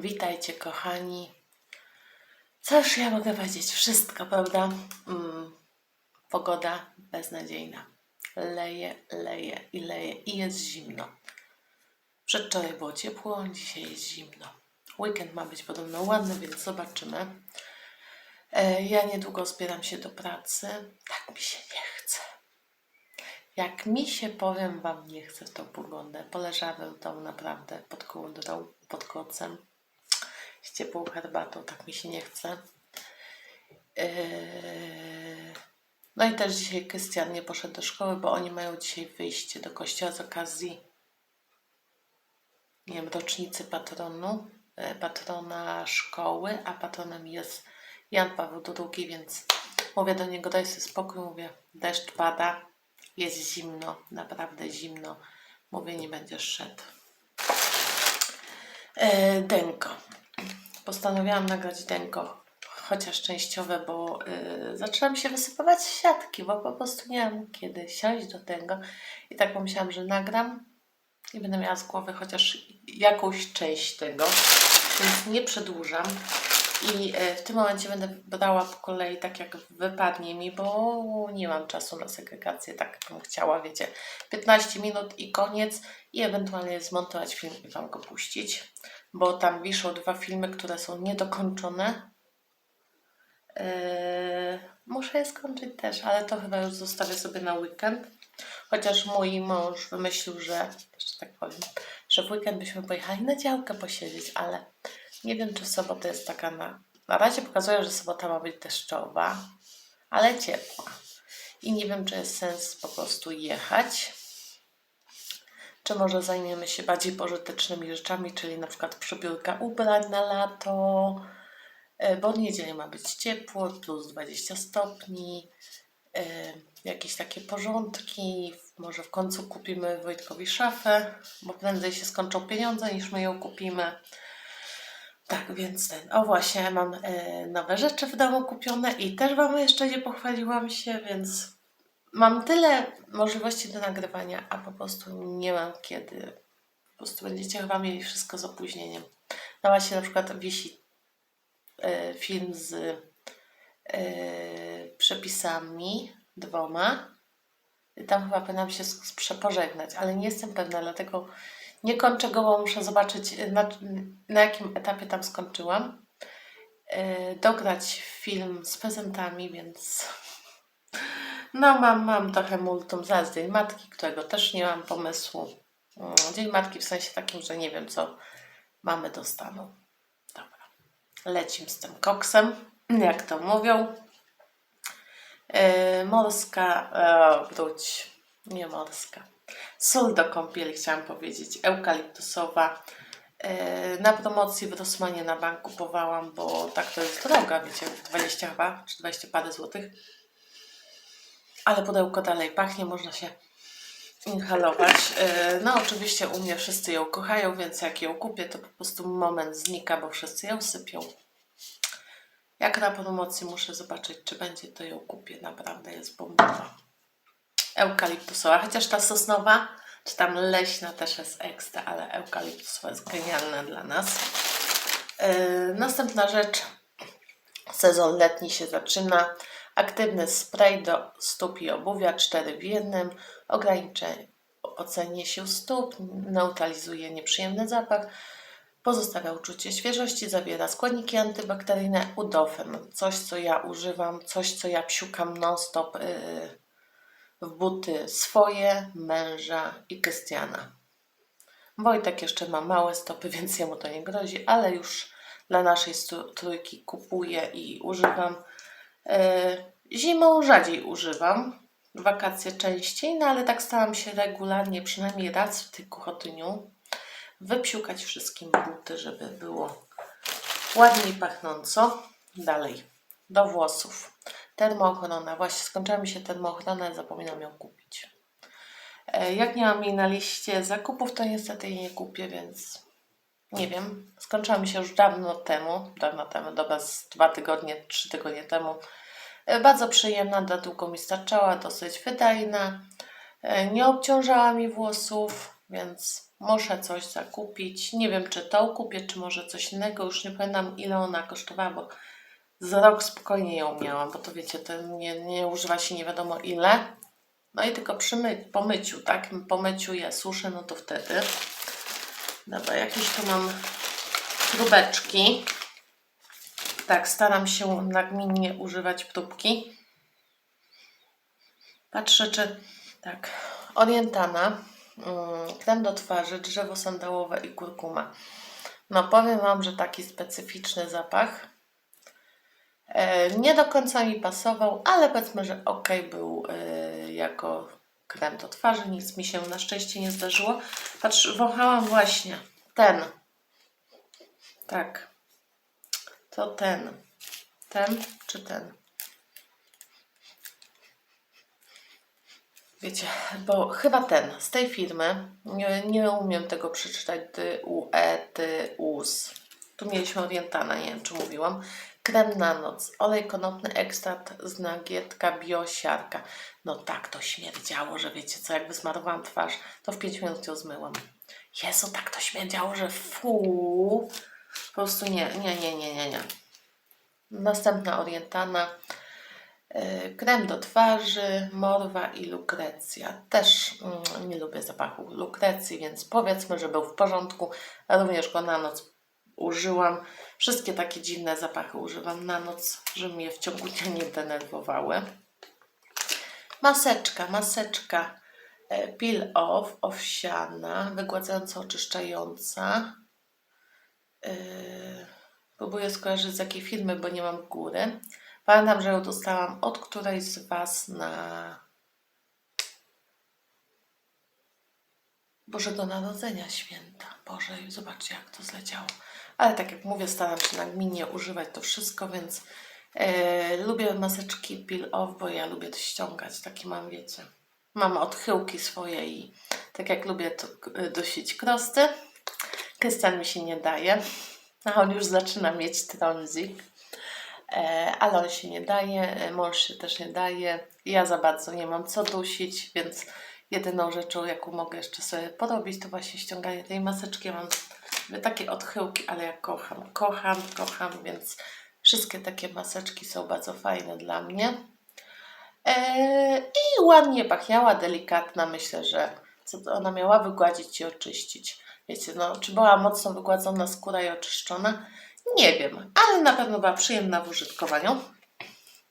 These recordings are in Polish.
Witajcie, kochani. Cóż ja mogę powiedzieć? Wszystko, prawda? Mm, pogoda beznadziejna. Leje, leje i leje i jest zimno. Przedwczoraj było ciepło, dzisiaj jest zimno. Weekend ma być podobno ładny, więc zobaczymy. E, ja niedługo zbieram się do pracy. Tak mi się nie chce. Jak mi się, powiem Wam, nie chce w tą pogodę. Poleżałem w domu naprawdę pod kołdrą, pod kocem z ciepłą herbatą, tak mi się nie chce. Yy, No i też dzisiaj Krystian nie poszedł do szkoły, bo oni mają dzisiaj wyjście do kościoła z okazji nie wiem, rocznicy patronu, e, patrona szkoły, a patronem jest Jan Paweł II, więc mówię do niego, daj sobie spokój, mówię, deszcz pada, jest zimno, naprawdę zimno, mówię, nie będziesz szedł. E, Denko. Postanowiłam nagrać denko, chociaż częściowe, bo y, zaczęłam się wysypywać siatki, bo po prostu nie mam kiedy siąść do tego. I tak pomyślałam, że nagram i będę miała z głowy chociaż jakąś część tego, więc nie przedłużam. I y, w tym momencie będę brała po kolei tak, jak wypadnie mi, bo nie mam czasu na segregację, tak bym chciała, wiecie. 15 minut i koniec, i ewentualnie zmontować film i Wam go puścić bo tam wiszą dwa filmy, które są niedokończone. Yy, muszę je skończyć też, ale to chyba już zostawię sobie na weekend. Chociaż mój mąż wymyślił, że, jeszcze tak powiem, że w weekend byśmy pojechali na działkę posiedzieć, ale nie wiem, czy sobota jest taka na... Na razie pokazuje, że sobota ma być deszczowa, ale ciepła. I nie wiem, czy jest sens po prostu jechać czy może zajmiemy się bardziej pożytecznymi rzeczami, czyli na przykład przebiórka ubrań na lato, e, bo w niedzielę ma być ciepło, plus 20 stopni, e, jakieś takie porządki, może w końcu kupimy Wojtkowi szafę, bo prędzej się skończą pieniądze niż my ją kupimy. Tak, więc ten. O właśnie, mam e, nowe rzeczy w domu kupione i też Wam jeszcze nie pochwaliłam się, więc mam tyle możliwości do nagrywania, a po prostu nie mam kiedy. Po prostu będziecie chyba mieli wszystko z opóźnieniem. No właśnie na przykład wisi e, film z e, przepisami dwoma. I Tam chyba powinnam się z- z- pożegnać, ale nie jestem pewna, dlatego nie kończę go, bo muszę zobaczyć e, na, na jakim etapie tam skończyłam. Dograć film z prezentami, więc no, mam, mam trochę multum za Dzień Matki, którego też nie mam pomysłu. Mm, Dzień Matki w sensie takim, że nie wiem, co mamy dostaną. Dobra. Lecim z tym koksem, jak to mówią. Yy, morska, e, wróć, nie morska. Sól do kąpieli chciałam powiedzieć, eukaliptusowa. Yy, na promocji w Rossmanie na bank kupowałam, bo tak to jest droga, wiecie, 20 chyba, czy 20 parę złotych ale pudełko dalej pachnie, można się inhalować. Yy, No oczywiście u mnie wszyscy ją kochają, więc jak ją kupię, to po prostu moment znika, bo wszyscy ją sypią. Jak na promocji muszę zobaczyć, czy będzie, to ją kupię. Naprawdę jest bombowa. Eukaliptusowa, chociaż ta sosnowa, czy tam leśna też jest ekstra, ale eukaliptusowa jest genialna dla nas. Yy, Następna rzecz, Sezon letni się zaczyna. Aktywny spray do stóp i obuwia 4 w jednym. Ogranicza ocenie sił stóp, neutralizuje nieprzyjemny zapach, pozostawia uczucie świeżości, zawiera składniki antybakteryjne Udofen. Coś, co ja używam, coś, co ja psiukam non-stop yy, w buty swoje, męża i Krystiana. Wojtek jeszcze ma małe stopy, więc jemu to nie grozi, ale już dla naszej trójki kupuję i używam. E, Zimą rzadziej używam, wakacje częściej, no ale tak staram się regularnie, przynajmniej raz w tygodniu, wypsiukać wszystkim buty, żeby było ładniej pachnąco. Dalej, do włosów. Termoochrona. Właśnie skończyła mi się termoochronę, zapominam ją kupić. E, Jak nie mam jej na liście zakupów, to niestety jej nie kupię, więc nie wiem. Skończyła mi się już dawno temu, dawno temu, z dwa tygodnie, trzy tygodnie temu. E, Bardzo przyjemna, na długo mi starczała, dosyć wydajna. E, Nie obciążała mi włosów, więc muszę coś zakupić. Nie wiem, czy to kupię, czy może coś innego. Już nie pamiętam, ile ona kosztowała, bo za rok spokojnie ją miałam, bo to wiecie, to nie, nie używa się nie wiadomo ile. No i tylko przy my, myciu, tak? Po myciu ja suszę, no to wtedy. Dobra, jakieś tu mam próbeczki. Tak, staram się nagminnie używać próbki. Patrzę, czy tak. Orientana, mm, krem do twarzy, drzewo sandałowe i kurkuma. No powiem Wam, że taki specyficzny zapach. E, nie do końca mi pasował, ale powiedzmy, że ok był e, jako krem do twarzy. Nic mi się na szczęście nie zdarzyło. Patrz, wąchałam właśnie ten. Tak. To ten. Ten czy ten? Wiecie, bo chyba ten, z tej firmy, nie, nie umiem tego przeczytać, dy, u, e, ty, us. Tu mieliśmy Orientana, nie wiem czy mówiłam. Krem na noc, olej konopny, ekstrakt z nagietka, biosiarka. No tak to śmierdziało, że wiecie co, jak wysmarowałam twarz, to w 5 minut ją zmyłam. Jezu, tak to śmierdziało, że fu. Po prostu nie, nie, nie, nie, nie, nie. Następna Orientana. Yy, Krem do twarzy, morwa i lukrecja. Też mm, nie lubię zapachu lukrecji, więc powiedzmy, że był w porządku. Również go na noc użyłam. Wszystkie takie dziwne zapachy używam na noc, żeby mnie w ciągu dnia nie denerwowały. Maseczka, maseczka e, peel off, owsiana, wygładzająca, oczyszczająca. Yy, próbuję skojarzyć z jakiej firmy, bo nie mam góry. Pamiętam, że ją dostałam od którejś z Was na Bożego Narodzenia święta. Boże, i zobaczcie jak to zleciało. Ale tak jak mówię, staram się nagminnie używać to wszystko, więc e, lubię maseczki peel off, bo ja lubię to ściągać. Takie mam, wiecie. Mam odchyłki swoje i tak jak lubię to e, dusić krosty. Krystian mi się nie daje, a on już zaczyna mieć trądzik. E, ale on się nie daje, e, mąż się też nie daje. Ja za bardzo nie mam co dusić, więc jedyną rzeczą, jaką mogę jeszcze sobie porobić, to właśnie ściąganie tej maseczki. Mam takie odchyłki, ale ja kocham, kocham, kocham, więc wszystkie takie maseczki są bardzo fajne dla mnie. E, I ładnie pachniała, delikatna. Myślę, że co ona miała wygładzić i oczyścić. Wiecie, no, czy była mocno wygładzona skóra i oczyszczona? Nie wiem, ale na pewno była przyjemna w użytkowaniu.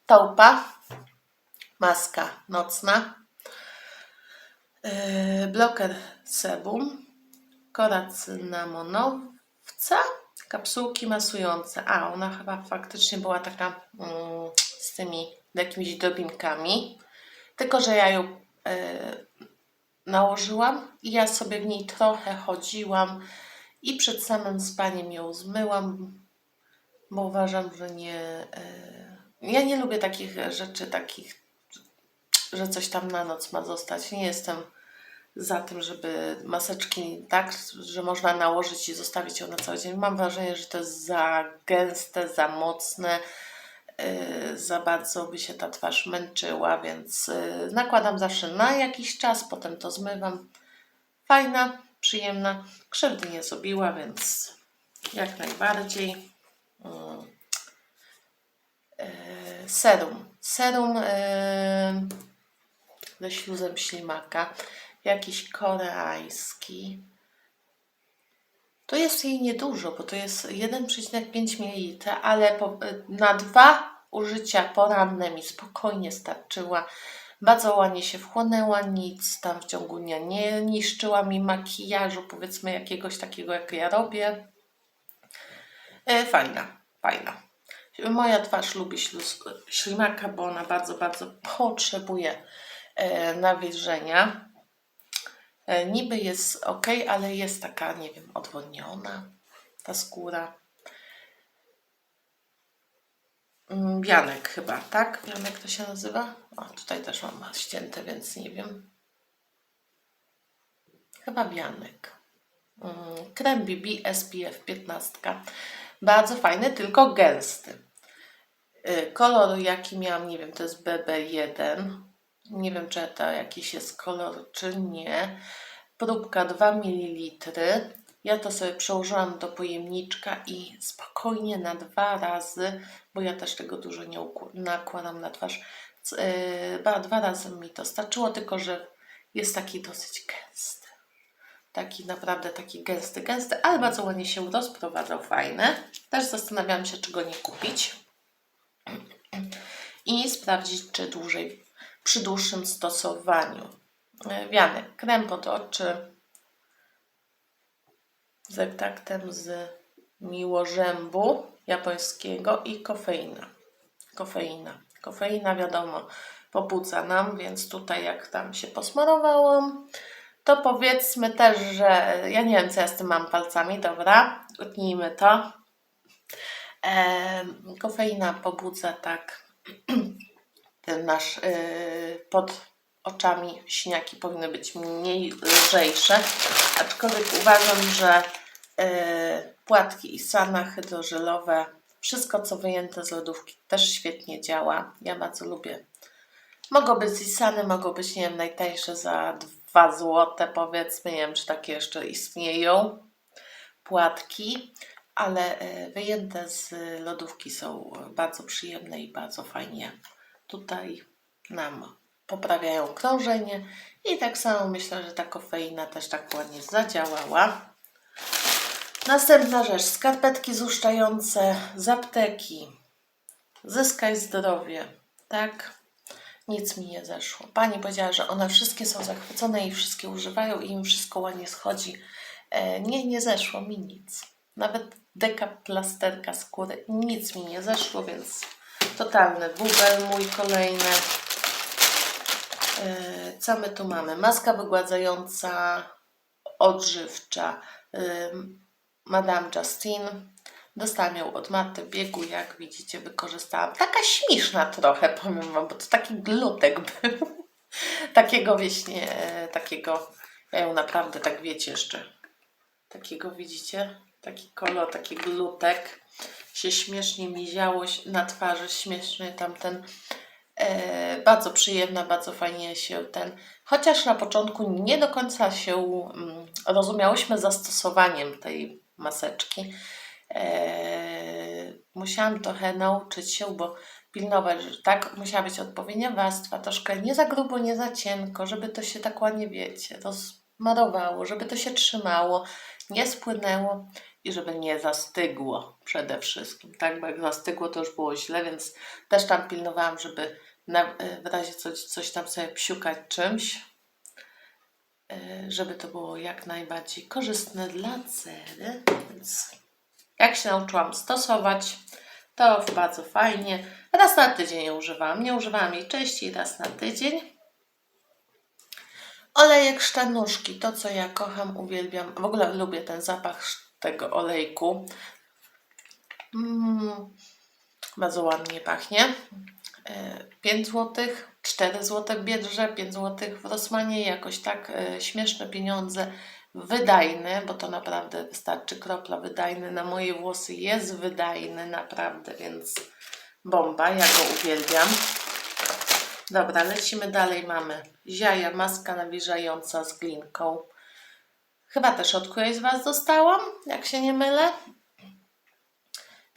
Taupa, maska nocna, bloker sebum, kora cynamonowca, kapsułki masujące. A, ona chyba faktycznie była taka mm, z tymi jakimiś drobinkami, tylko że ja ją yy, nałożyłam i ja sobie w niej trochę chodziłam i przed samym spaniem ją zmyłam, bo uważam, że nie. e, Ja nie lubię takich rzeczy, takich, że coś tam na noc ma zostać. Nie jestem za tym, żeby maseczki tak, że można nałożyć i zostawić ją na cały dzień. Mam wrażenie, że to jest za gęste, za mocne, e, za bardzo by się ta twarz męczyła, więc e, nakładam zawsze na jakiś czas, potem to zmywam. Fajna, przyjemna, krzywdy nie zrobiła, więc jak najbardziej. E, Serum. Serum e, ze śluzem ślimaka. Jakiś koreański. To jest jej niedużo, bo to jest 1,5 ml, ale po, na dwa użycia poranne mi spokojnie starczyła. Bardzo ładnie się wchłonęła, nic tam w ciągu dnia nie niszczyła mi makijażu, powiedzmy jakiegoś takiego, jak ja robię. E, fajna, fajna. Moja twarz lubi śluz, ślimaka, bo ona bardzo, bardzo potrzebuje nawilżenia. E, niby jest ok, ale jest taka, nie wiem, odwodniona ta skóra. Mm, Bianek chyba, tak? Bianek to się nazywa? O, tutaj też mam ścięte, więc nie wiem. Chyba bianek. Mm, Krem BB SPF 15. Bardzo fajny, tylko gęsty. Y, Kolor jaki miałam, nie wiem, to jest BB1. Nie wiem, czy to jakiś jest kolor, czy nie. próbka 2 ml. Ja to sobie przełożyłam do pojemniczka i spokojnie na dwa razy, bo ja też tego dużo nie nakładam na twarz. Yy, dwa razy mi to starczyło, tylko że jest taki dosyć gęsty. Taki naprawdę taki gęsty, gęsty, ale bardzo ładnie się rozprowadzał, fajny. Też zastanawiałam się, czy go nie kupić i sprawdzić, czy dłużej, przy dłuższym stosowaniu. E, Wianek, krem pod oczy z ekstraktem z miłożębu japońskiego i kofeina. Kofeina. Kofeina wiadomo pobudza nam, więc tutaj jak tam się posmarowałam, to powiedzmy też, że ja nie wiem co ja z tym mam palcami, dobra, utnijmy to. Em, kofeina pobudza tak ten nasz yy, pod oczami śniaki powinny być mniej lżejsze, aczkolwiek uważam, że yy, płatki i sana hydrożelowe, wszystko co wyjęte z lodówki też świetnie działa. Ja bardzo lubię. Mogą być Isany, mogą być, nie wiem, najtańsze za 2 złote powiedzmy, nie wiem czy takie jeszcze istnieją płatki, ale e, wyjęte z lodówki są bardzo przyjemne i bardzo fajnie tutaj nam poprawiają krążenie i tak samo myślę, że ta kofeina też tak ładnie zadziałała. Następna rzecz, skarpetki złuszczające z apteki. Zyskaj zdrowie, tak? Nic mi nie zeszło. Pani powiedziała, że one wszystkie są zachwycone i wszystkie używają i im wszystko ładnie schodzi. E, nie, nie zeszło mi nic. Nawet deka plasterka skóry, nic mi nie zeszło, więc totalny bubel mój kolejny. E, co my tu mamy? Maska wygładzająca, odżywcza. Ym, Madame Justine. Dostałam ją od Marty w biegu, jak widzicie, wykorzystałam. Taka śmieszna trochę, powiem Wam, bo to taki glutek był. takiego wieśnie, e, takiego, ja ją naprawdę tak wiecie jeszcze, takiego widzicie, taki kolor, taki glutek, się śmiesznie miziało na twarzy, śmiesznie tamten, e, bardzo przyjemna, bardzo fajnie się ten, chociaż na początku nie do końca się mm, rozumiałyśmy zastosowaniem tej maseczki, e, musiałam trochę nauczyć się, bo pilnować, że tak musiała być odpowiednia warstwa, troszkę nie za grubo, nie za cienko, żeby to się tak ładnie, wiecie, rozmarowało, żeby to się trzymało, nie spłynęło i żeby nie zastygło przede wszystkim, tak, bo jak zastygło to już było źle, więc też tam pilnowałam, żeby na, w razie coś, coś tam sobie psiukać czymś, e, żeby to było jak najbardziej korzystne dla cery, więc jak się nauczyłam stosować, to bardzo fajnie. Raz na tydzień ją używałam. Nie używałam jej częściej, raz na tydzień. Olejek sztanuszki, to co ja kocham, uwielbiam. W ogóle lubię ten zapach tego olejku. Mm, bardzo ładnie pachnie. 5 zł, 4 zł w Biedrze, 5 zł w Rosmanie, jakoś tak e, śmieszne pieniądze. Wydajny, bo to naprawdę wystarczy kropla wydajny. Na moje włosy jest wydajny, naprawdę, więc bomba, ja go uwielbiam. Dobra, lecimy dalej. Mamy ziaja, maska nawilżająca z glinką. Chyba też od którejś z Was dostałam, jak się nie mylę.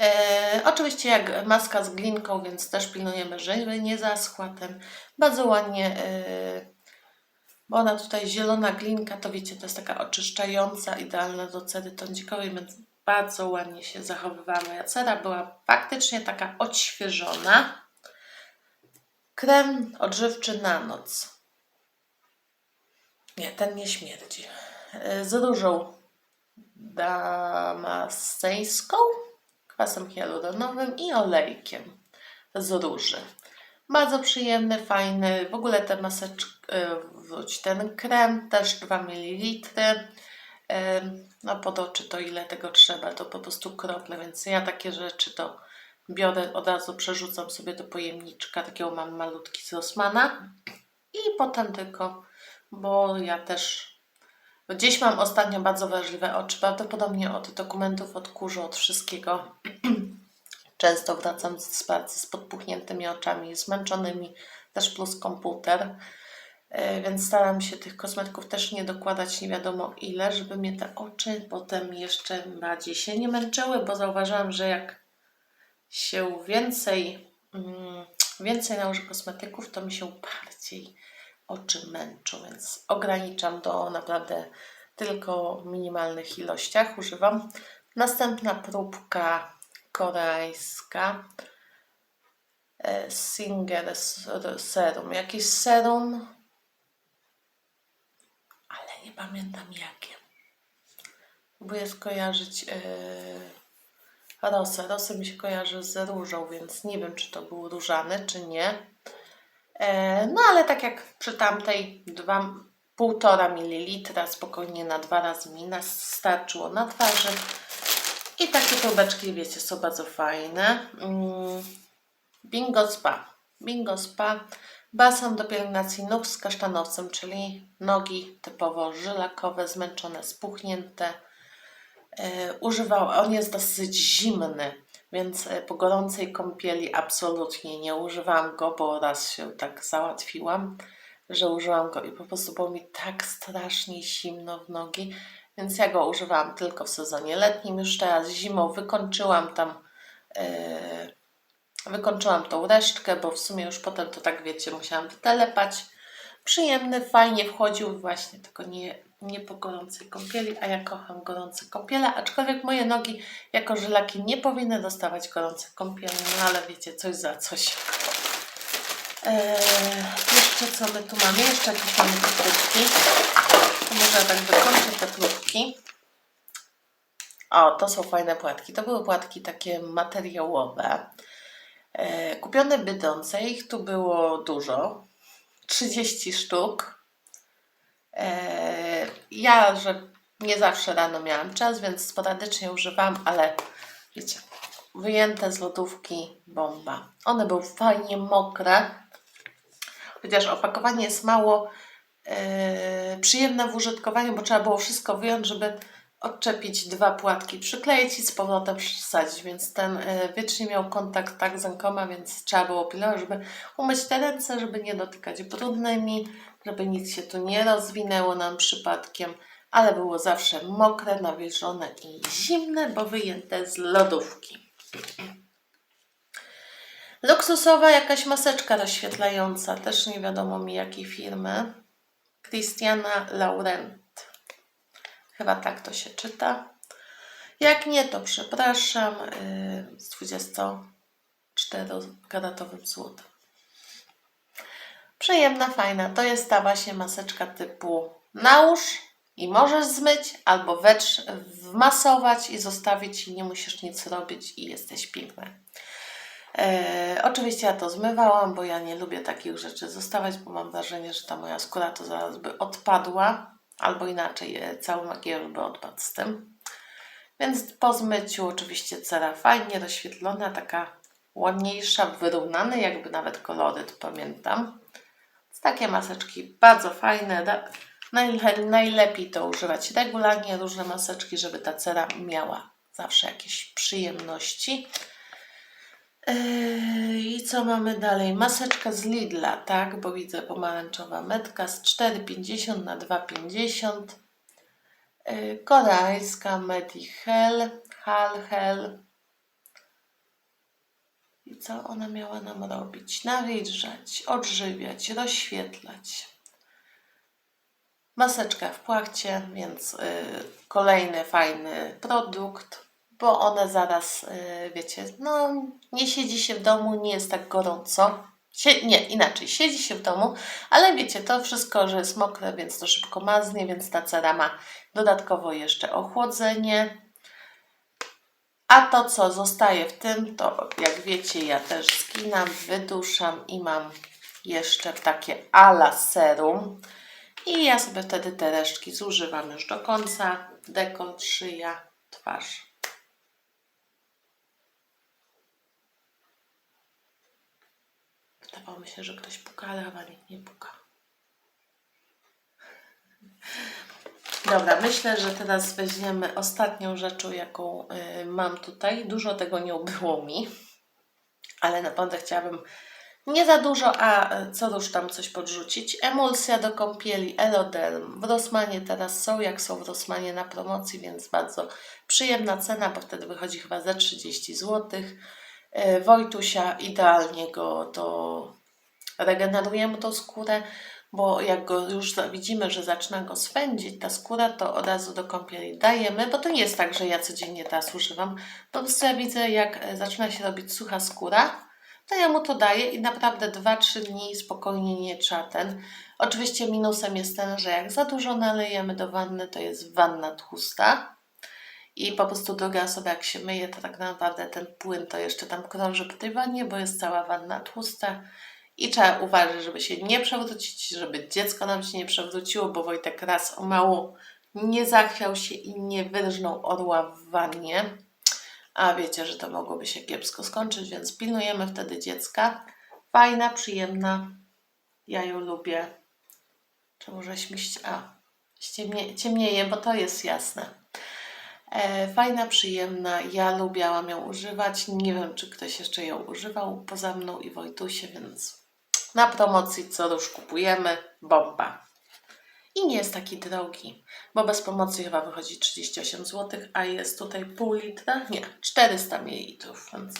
E, oczywiście jak maska z glinką, więc też pilnujemy, żeby nie zaschła ten. Bardzo ładnie, e, bo ona tutaj zielona glinka, to wiecie, to jest taka oczyszczająca, idealna do cery tądzikowej, więc bardzo ładnie się zachowywała moja cera. Była faktycznie taka odświeżona. Krem odżywczy na noc. Nie, ten nie śmierdzi. E, Z różą damasceńską, kwasem hialuronowym i olejkiem z róży. Bardzo przyjemny, fajny. W ogóle te maseczki, wróć ten krem, też 2 ml. No pod oczy to ile tego trzeba, to po prostu krople, więc ja takie rzeczy to biorę, od razu przerzucam sobie do pojemniczka, takiego mam malutki z Rossmana i potem tylko, bo ja też gdzieś mam ostatnio bardzo wrażliwe oczy, prawdopodobnie od dokumentów, od kurzu, od wszystkiego. Często wracam z pracy z podpuchniętymi oczami, zmęczonymi, też plus komputer. E, Więc staram się tych kosmetyków też nie dokładać nie wiadomo ile, żeby mnie te oczy potem jeszcze bardziej się nie męczyły, bo zauważyłam, że jak się więcej, mm, więcej nałoży kosmetyków, to mi się bardziej oczy męczą, więc ograniczam do naprawdę tylko minimalnych ilościach używam. Następna próbka koreańska. E, Singer serum. Jakieś serum, ale nie pamiętam jakie. Próbuję skojarzyć yy, rosę. Rosę mi się kojarzy z różą, więc nie wiem, czy to był różany, czy nie. E, no ale tak jak przy tamtej, dwa, półtora mililitra spokojnie na dwa razy mi starczyło na twarzy. I takie próbeczki, wiecie, są bardzo fajne. Mm, Bingo Spa. Bingo Spa. Basen do pielęgnacji nóg z kasztanowcem, czyli nogi typowo żylakowe, zmęczone, spuchnięte. E, używała, on jest dosyć zimny, więc e, po gorącej kąpieli absolutnie nie używałam go, bo raz się tak załatwiłam, że użyłam go i po prostu było mi tak strasznie zimno w nogi, więc ja go używałam tylko w sezonie letnim. Już teraz zimą wykończyłam tam, e, wykończyłam tą resztkę, bo w sumie już potem to tak wiecie, musiałam wytelepać. Przyjemny, fajnie wchodził właśnie, tylko nie, nie po gorącej kąpieli, a ja kocham gorące kąpiele, aczkolwiek moje nogi jako żylaki nie powinny dostawać gorących kąpieli, no ale wiecie, coś za coś. Eee, jeszcze co my tu mamy? Jeszcze jakieś mamy próbki. Może tak wykończę te próbki. O, to są fajne płatki. To były płatki takie materiałowe. E, kupione Biedronce. Ich tu było dużo. 30 sztuk. E, ja, że nie zawsze rano miałam czas, więc sporadycznie używam, ale wiecie, wyjęte z lodówki bomba. One były fajnie mokre, chociaż opakowanie jest mało e, przyjemne w użytkowaniu, bo trzeba było wszystko wyjąć, żeby odczepić dwa płatki, przykleić i z powrotem wsadzić, więc ten e, wiecznie miał kontakt tak z rękoma, więc trzeba było pilnować, żeby umyć te ręce, żeby nie dotykać brudnymi, żeby nic się tu nie rozwinęło nam przypadkiem, ale było zawsze mokre, nawilżone i zimne, bo wyjęte z lodówki. Luksusowa jakaś maseczka rozświetlająca, też nie wiadomo mi jakiej firmy. Christiana Laurent. Chyba tak to się czyta. Jak nie, to przepraszam. Yy, z 24-karatowym złotem. Przyjemna, fajna. To jest ta właśnie maseczka typu nałóż i możesz zmyć, albo wetrz, wmasować i zostawić i nie musisz nic robić i jesteś piękna. E, oczywiście ja to zmywałam, bo ja nie lubię takich rzeczy zostawiać, bo mam wrażenie, że ta moja skóra to zaraz by odpadła, albo inaczej e, cały makijaż by odpadł z tym. Więc po zmyciu oczywiście cera fajnie rozświetlona, taka ładniejsza, wyrównany, jakby nawet koloryt pamiętam. Takie maseczki bardzo fajne. Najlepiej to używać regularnie, różne maseczki, żeby ta cera miała zawsze jakieś przyjemności. Yy, I co mamy dalej? Maseczka z Lidla, tak? Bo widzę pomarańczowa metka z 4,50 na 2,50. Yy, Koreańska Medihel, Halhel. I co ona miała nam robić? Nawilżać, odżywiać, rozświetlać. Maseczka w płachcie, więc yy, kolejny fajny produkt bo one zaraz, yy, wiecie, no nie siedzi się w domu, nie jest tak gorąco. Sie nie, inaczej, siedzi się w domu, ale wiecie, to wszystko, że jest mokre, więc to szybko maznie, więc ta cera ma dodatkowo jeszcze ochłodzenie. A to, co zostaje w tym, to jak wiecie, ja też skinam, wyduszam i mam jeszcze takie ala serum. I ja sobie wtedy te resztki zużywam już do końca. Dekolt, szyja, twarz. Wydawało mi się, że ktoś puka, ale chyba nikt nie puka. Dobra, myślę, że teraz weźmiemy ostatnią rzeczą, jaką y, mam tutaj. Dużo tego nie ubyło mi, ale naprawdę chciałabym Nie za dużo, a e, co już tam coś podrzucić. Emulsja do kąpieli Eloderm. W Rossmanie teraz są, jak są w Rossmanie na promocji, więc bardzo przyjemna cena, bo wtedy wychodzi chyba za 30 zł. E, Wojtusia idealnie go to regeneruje mu tą skórę, bo jak go już widzimy, że zaczyna go swędzić, ta skóra, to od razu do kąpieli dajemy, bo to nie jest tak, że ja codziennie teraz używam. Po prostu ja widzę, jak e, zaczyna się robić sucha skóra, to ja mu to daję i naprawdę 2-3 dni spokojnie nie trzeba ten. Oczywiście minusem jest ten, że jak za dużo nalejemy do wanny, to jest wanna tłusta. I po prostu druga osoba jak się myje, to tak naprawdę ten płyn to jeszcze tam krąży po tej wannie, bo jest cała wanna tłusta. I trzeba uważać, żeby się nie przewrócić, żeby dziecko nam się nie przewróciło, bo Wojtek raz o mało nie zachwiał się i nie wyrżnął orła w wannie. A wiecie, że to mogłoby się kiepsko skończyć, więc pilnujemy wtedy dziecka. Fajna, przyjemna. Ja ją lubię. Czemu żeś mi ści- A, ściemnie, ciemnieje, bo to jest jasne. E, fajna, przyjemna. Ja lubiałam ją używać. Nie wiem, czy ktoś jeszcze ją używał poza mną i Wojtusie, więc na promocji co już kupujemy. Bomba. I nie jest taki drogi, bo bez pomocy chyba wychodzi 38 zł, a jest tutaj pół litra, nie, 400 ml, więc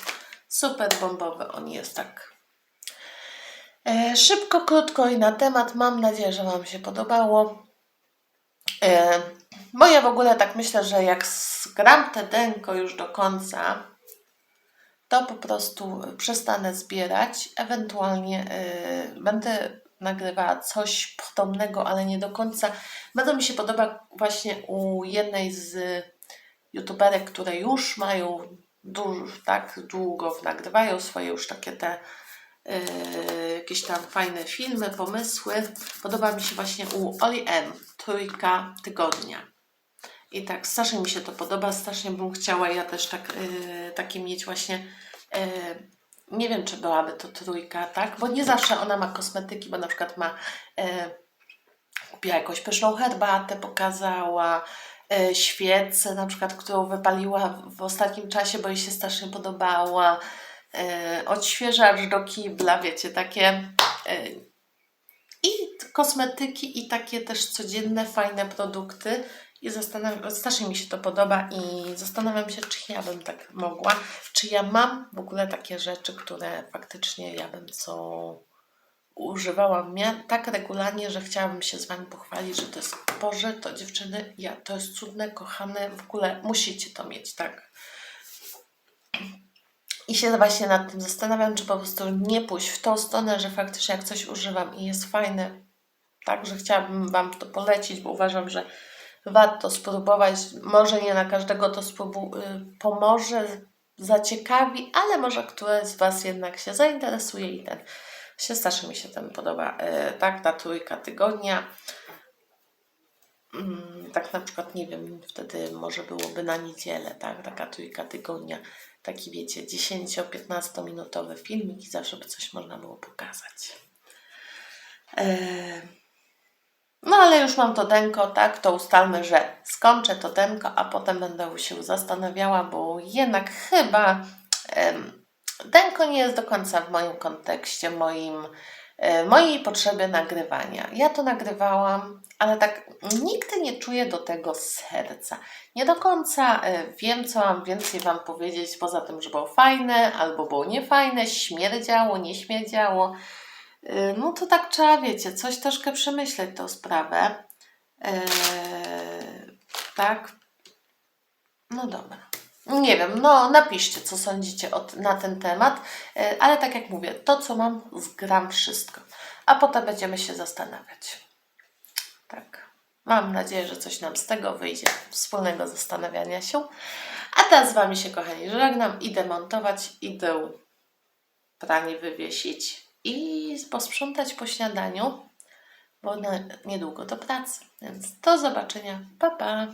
super bombowy on jest tak. E, szybko, krótko i na temat. Mam nadzieję, że Wam się podobało. E, bo ja w ogóle tak myślę, że jak zgram te denko już do końca, to po prostu przestanę zbierać. Ewentualnie y, będę nagrywała coś podobnego, ale nie do końca. Bardzo mi się podoba właśnie u jednej z youtuberek, które już mają dużo, tak długo nagrywają swoje już takie te y, jakieś tam fajne filmy, pomysły. Podoba mi się właśnie u Oli M. Trójka tygodnia. I tak strasznie mi się to podoba, strasznie bym chciała ja też tak, yy, mieć właśnie. Yy, nie wiem, czy byłaby to trójka, tak? Bo nie zawsze ona ma kosmetyki, bo na przykład ma. Yy, kupiła jakąś pyszną herbatę, pokazała yy, świecę, na przykład, którą wypaliła w ostatnim czasie, bo jej się strasznie podobała. Yy, odświeżacz do kibla, wiecie, takie. Yy, i kosmetyki, i takie też codzienne, fajne produkty. I zastanawiam, strasznie mi się to podoba i zastanawiam się, czy ja bym tak mogła, czy ja mam w ogóle takie rzeczy, które faktycznie ja bym co używałam tak regularnie, że chciałabym się z Wami pochwalić, że to jest, Boże, to dziewczyny, ja, to jest cudne, kochane, w ogóle musicie to mieć, tak. I się właśnie nad tym zastanawiam, czy po prostu nie pójść w tą stronę, że faktycznie jak coś używam i jest fajne, tak, że chciałabym Wam to polecić, bo uważam, że warto spróbować. Może nie na każdego to spróbu- y, pomoże, zaciekawi, ale może któreś z Was jednak się zainteresuje i ten się strasznie mi się ten podoba. Y, Tak, ta trójka tygodnia. Mm, Tak na przykład, nie wiem, wtedy może byłoby na niedzielę, tak, taka trójka tygodnia. Taki wiecie, 10-15 minutowy filmik i zawsze by coś można było pokazać. Eee, no ale już mam to denko, tak, to ustalmy, że skończę to denko, a potem będę się zastanawiała, bo jednak chyba em, denko nie jest do końca w moim kontekście, moim, e, mojej potrzeby nagrywania. Ja to nagrywałam, ale tak nigdy nie czuję do tego serca. Nie do końca e, wiem, co mam więcej Wam powiedzieć, poza tym, że było fajne albo było niefajne, śmierdziało, nie śmierdziało. Y, No to tak trzeba, wiecie, coś troszkę przemyśleć tą sprawę. Eee, tak. No dobra. Nie wiem, no napiszcie, co sądzicie o, t- na ten temat, E, ale tak jak mówię, to co mam, zgram wszystko, a potem będziemy się zastanawiać. Tak. Mam nadzieję, że coś nam z tego wyjdzie, wspólnego zastanawiania się. A teraz z Wami się, kochani, żegnam, idę montować, idę pranie wywiesić i posprzątać po śniadaniu, bo niedługo do pracy. Więc do zobaczenia. Pa, pa!